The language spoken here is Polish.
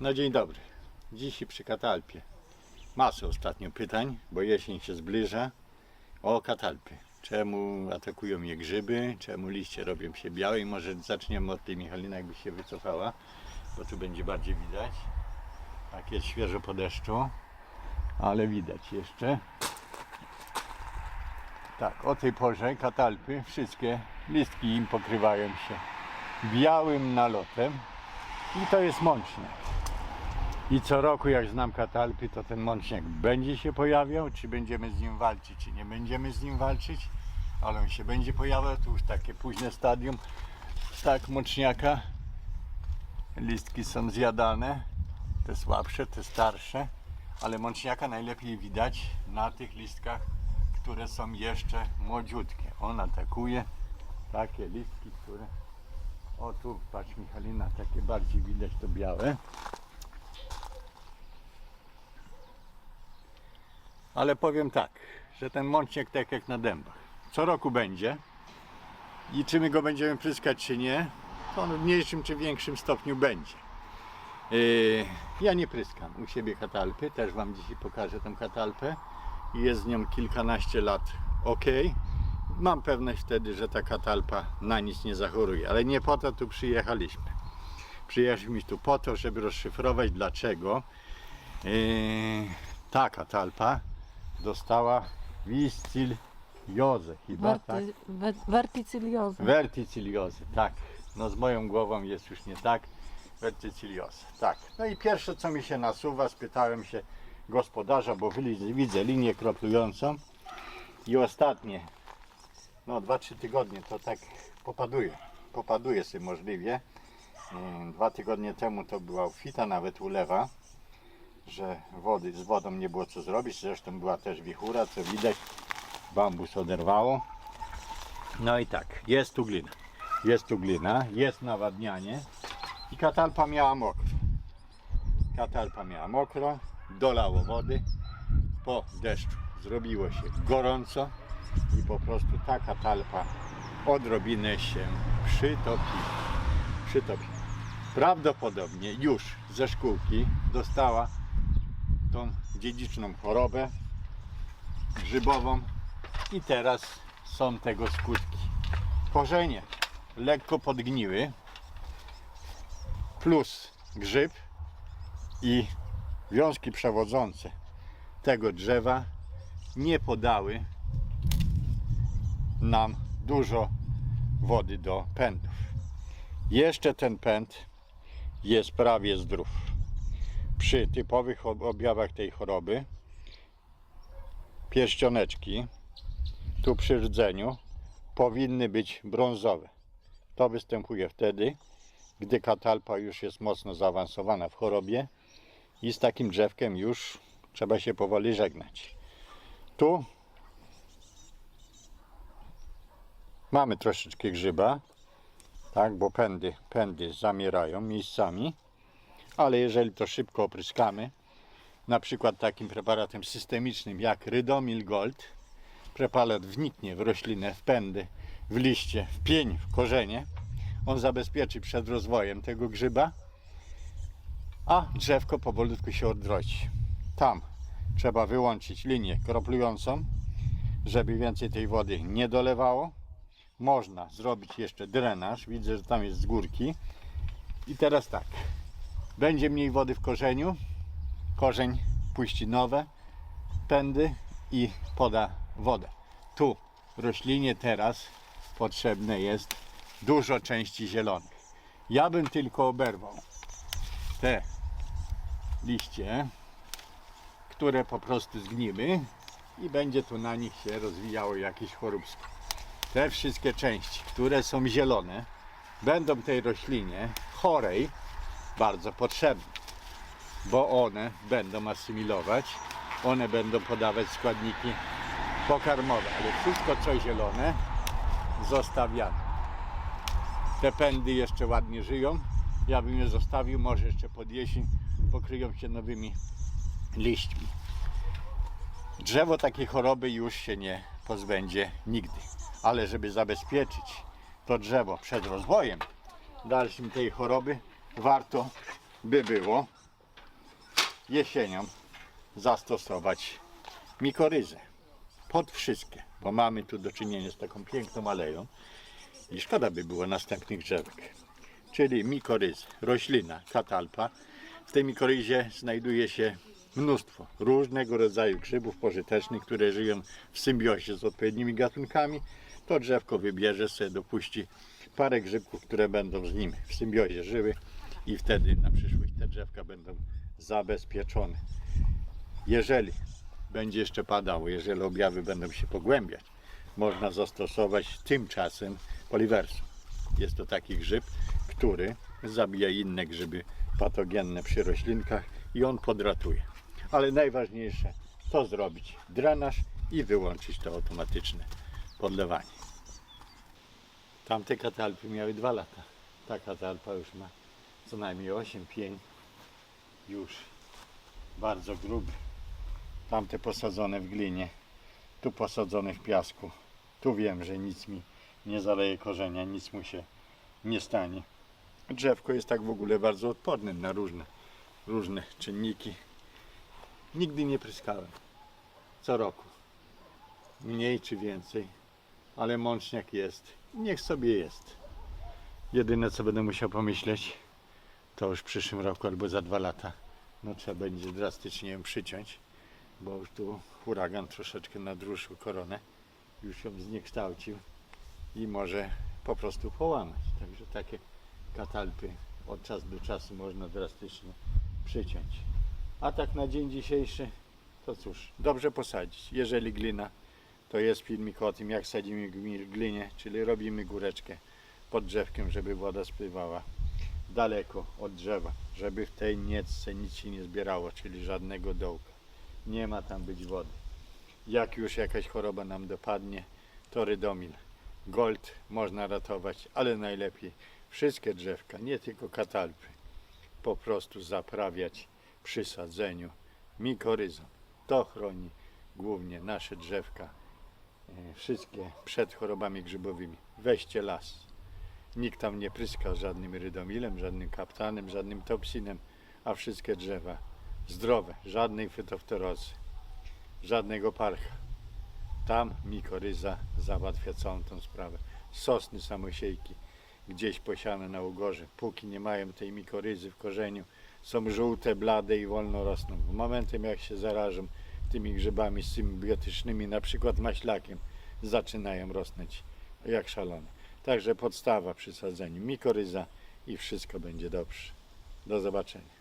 No dzień dobry. Dziś przy Katalpie. Masę ostatnio pytań, bo jesień się zbliża. O Katalpy. Czemu atakują je grzyby? Czemu liście robią się białe? I może zaczniemy od tej Michalina, jakby się wycofała, bo tu będzie bardziej widać. Tak jest świeżo po deszczu, ale widać jeszcze. Tak, o tej porze katalpy, wszystkie listki im pokrywają się białym nalotem i to jest mącznik. I co roku jak znam katalpy, to ten mącznik będzie się pojawiał, czy będziemy z nim walczyć, czy nie będziemy z nim walczyć, ale on się będzie pojawiał, to już takie późne stadium tak mączniaka. Listki są zjadane, te słabsze, te starsze, ale mączniaka najlepiej widać na tych listkach, które są jeszcze młodziutkie. On atakuje takie listki, które o tu patrz Michalina, takie bardziej widać to białe. Ale powiem tak, że ten mącznik tak jak na dębach. Co roku będzie i czy my go będziemy pryskać czy nie, to on w mniejszym czy większym stopniu będzie. Yy, ja nie pryskam u siebie katalpy, też Wam dzisiaj pokażę tę katalpę. Jest z nią kilkanaście lat ok. Mam pewność wtedy, że ta katalpa na nic nie zachoruje, ale nie po to tu przyjechaliśmy. Przyjechaliśmy tu po to, żeby rozszyfrować dlaczego yy, ta katalpa dostała wisciliozę chyba, tak? Warty, we- Wartycyliozę. Wertyciliozę, tak. No z moją głową jest już nie tak. Wertyciliozę, tak. No i pierwsze co mi się nasuwa, spytałem się gospodarza, bo widzę linię kroplującą i ostatnie, no 2-3 tygodnie to tak popaduje. Popaduje sobie możliwie. Dwa tygodnie temu to była obfita, nawet ulewa, że wody, z wodą nie było co zrobić. Zresztą była też wichura, co widać. Bambus oderwało. No i tak, jest tu glina. Jest tu glina, jest nawadnianie i katalpa miała mokro. Katalpa miała mokro, dolało wody, po deszczu zrobiło się gorąco i po prostu ta katalpa odrobinę się przytopiła. Przytopiła. Prawdopodobnie już ze szkółki dostała tą dziedziczną chorobę grzybową i teraz są tego skutki. Korzenie lekko podgniły, plus grzyb i wiązki przewodzące tego drzewa nie podały nam dużo wody do pędów. Jeszcze ten pęd jest prawie zdrów. Przy typowych ob- objawach tej choroby pierścioneczki tu przy rdzeniu powinny być brązowe. To występuje wtedy, gdy katalpa już jest mocno zaawansowana w chorobie i z takim drzewkiem już trzeba się powoli żegnać. Tu mamy troszeczkę grzyba, tak, bo pędy, pędy zamierają miejscami, ale jeżeli to szybko opryskamy, na przykład takim preparatem systemicznym jak Rydomil Gold, preparat wniknie w roślinę, w pędy, w liście, w pień, w korzenie. On zabezpieczy przed rozwojem tego grzyba, a drzewko powolutku się odrodzi. Tam trzeba wyłączyć linię kroplującą, żeby więcej tej wody nie dolewało. Można zrobić jeszcze drenaż, widzę, że tam jest z górki. I teraz tak, będzie mniej wody w korzeniu, korzeń puści nowe pędy i poda wodę. Tu roślinie teraz potrzebne jest dużo części zielonych. Ja bym tylko oberwał te liście, które po prostu zgniły i będzie tu na nich się rozwijało jakieś choróbsko. Te wszystkie części, które są zielone, będą tej roślinie chorej bardzo potrzebne bo one będą asymilować, one będą podawać składniki pokarmowe, ale wszystko co zielone zostawiamy. Te pędy jeszcze ładnie żyją, ja bym je zostawił, może jeszcze pod jesień pokryją się nowymi liśćmi. Drzewo takiej choroby już się nie pozbędzie nigdy, ale żeby zabezpieczyć to drzewo przed rozwojem dalszym tej choroby, warto by było jesienią zastosować mikoryzę pod wszystkie, bo mamy tu do czynienia z taką piękną aleją i szkoda by było następnych drzewek. Czyli mikoryz, roślina, katalpa. W tej mikoryzie znajduje się mnóstwo różnego rodzaju grzybów pożytecznych, które żyją w symbiozie z odpowiednimi gatunkami. To drzewko wybierze sobie, dopuści parę grzybków, które będą z nim w symbiozie żyły i wtedy na przyszłość te drzewka będą zabezpieczone. Jeżeli będzie jeszcze padało, jeżeli objawy będą się pogłębiać, można zastosować tymczasem poliwersum. Jest to taki grzyb, który zabija inne grzyby patogenne przy roślinkach i on podratuje. Ale najważniejsze to zrobić drenaż i wyłączyć to automatyczne podlewanie. Tamte katalpy miały dwa lata. Ta katalpa już ma co najmniej 8 pień. Już bardzo gruby. Tamte posadzone w glinie, tu posadzone w piasku. Tu wiem, że nic mi nie zaleje korzenia, nic mu się nie stanie. Drzewko jest tak w ogóle bardzo odporne na różne, różne czynniki. Nigdy nie pryskałem. Co roku. Mniej czy więcej. Ale mączniak jest. Niech sobie jest. Jedyne co będę musiał pomyśleć, to już w przyszłym roku albo za dwa lata. No trzeba będzie drastycznie ją przyciąć, bo już tu huragan troszeczkę nadruszył koronę. Już ją zniekształcił i może po prostu połamać. Także takie katalpy od czasu do czasu można drastycznie przyciąć. A tak na dzień dzisiejszy, to cóż, dobrze posadzić. Jeżeli glina, to jest filmik o tym, jak sadzimy glinie, czyli robimy góreczkę pod drzewkiem, żeby woda spływała daleko od drzewa, żeby w tej niecce nic się nie zbierało, czyli żadnego dołka. Nie ma tam być wody. Jak już jakaś choroba nam dopadnie, to rydomil. Gold można ratować, ale najlepiej wszystkie drzewka, nie tylko katalpy, po prostu zaprawiać przy sadzeniu mikoryzą. To chroni głównie nasze drzewka, e, wszystkie przed chorobami grzybowymi. Weźcie las. Nikt tam nie pryska żadnym rydomilem, żadnym kaptanem, żadnym topsinem, a wszystkie drzewa zdrowe, żadnej fytoftorozy, żadnego parcha. Tam mikoryza załatwia całą tą sprawę. Sosny samosiejki gdzieś posiane na ugorze, póki nie mają tej mikoryzy w korzeniu, są żółte, blade i wolno rosną. W momentem jak się zarażą tymi grzybami symbiotycznymi, na przykład maślakiem, zaczynają rosnąć jak szalone. Także podstawa przy sadzeniu mikoryza i wszystko będzie dobrze. Do zobaczenia.